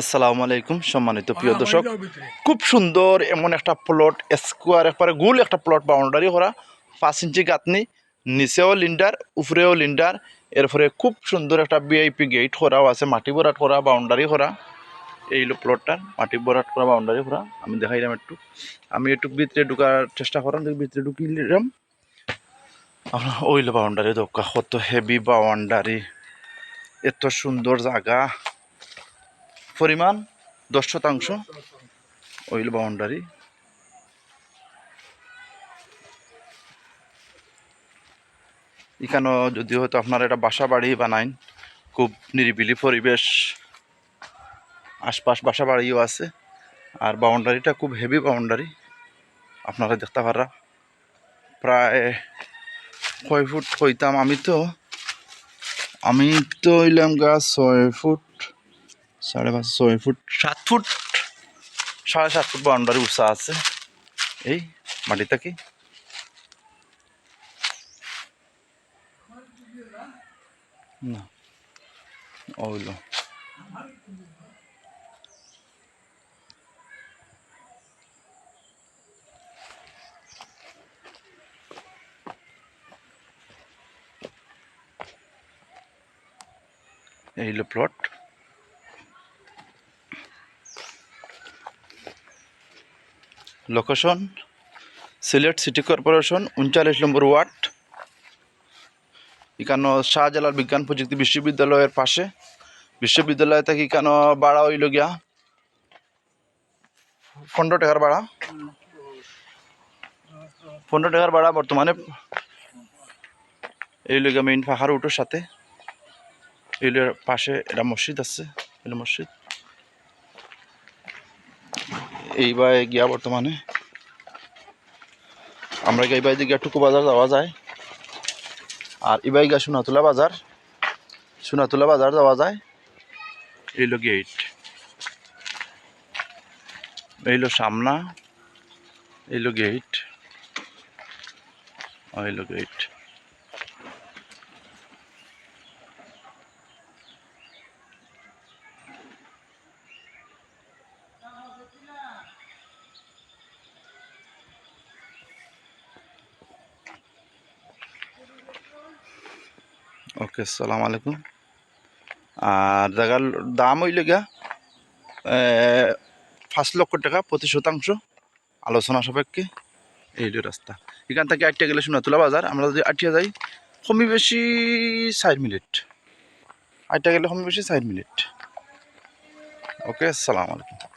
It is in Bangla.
আসসালামু আলাইকুম সম্মানিত প্রিয় দর্শক। খুব সুন্দর এমন একটা প্লট স্কোয়ার একবারে গোল একটা প্লট বাউন্ডারি করা পাঁচ ইঞ্চি গাঁথনি নিচেও লিন্ডার উপরেও লিন্ডার এরপরে খুব সুন্দর একটা ভিআইপি গেট করাও আছে মাটি বরাট করা বাউন্ডারি করা এই প্লটটার মাটি বরাট করা বাউন্ডারি করা আমি দেখাইলাম একটু। আমি একটু ভিতরে ঢুকার চেষ্টা করলাম ভিতরে ঢুকিলাম আপনার ওইল বাউন্ডারি দোকা কত হেভি বাউন্ডারি এত সুন্দর জায়গা। পরিমাণ দশ শতাংশ অয়েল বাউন্ডারি এখানেও যদি হয়তো আপনারা এটা বাসা বাড়ি বানাইন, খুব নিরিবিলি পরিবেশ, আশপাশ বাসা বাড়িও আছে, আর বাউন্ডারিটা খুব হেভি বাউন্ডারি আপনারা দেখতে পারা, প্রায় কয় ফুট হইতাম আমি তো। আমি তো হইলাম গা ছয় ফুট। সাড়ে পাঁচ, ছয় ফুট, সাত ফুট, সাড়ে সাত ফুট বাউন্ডারি উঁচা আছে। এই মাটিটা কি? না ওইলো এই plot location Sylhet city corporation উনচাল্লিশ number ward এখানে শাহজালাল বিজ্ঞান প্রযুক্তি বিশ্ববিদ্যালয়ের পাশে। বিশ্ববিদ্যালয় থেকে এখানে ভাড়া হইল গিয়া পনেরো টাকার ভাড়া। পনেরো টাকার ভাড়া বর্তমানে এই লোক মেইন পাহাড় উঠোর সাথে। এই পাশে এটা মসজিদ আছে এটা মসজিদ। এইবার গিয়া বর্তমানে। আমরা গিয়ে এইবার গিয়া টুকু বাজার যাওয়া যায়। আর এবার গিয়া সোনাতুলা বাজার। সোনাতুলা বাজার যাওয়া যায়। এইলো গেট এইলো সামনা। এইলো গেট এইলো গেট ওকে সালাম আলাইকুম। আর জায়গার দাম হইল গিয়া পাঁচ লক্ষ টাকা প্রতি শতাংশ আলোচনা সাপেক্ষে। এই রাস্তা। এখান থেকে আটটা গেলে সোনাতুলা বাজার, আমরা যদি আটিয়া যাই কমি বেশি চার মিনিট। আটটা গেলে কমি বেশি চার মিনিট। ওকে, আসসালামু আলাইকুম।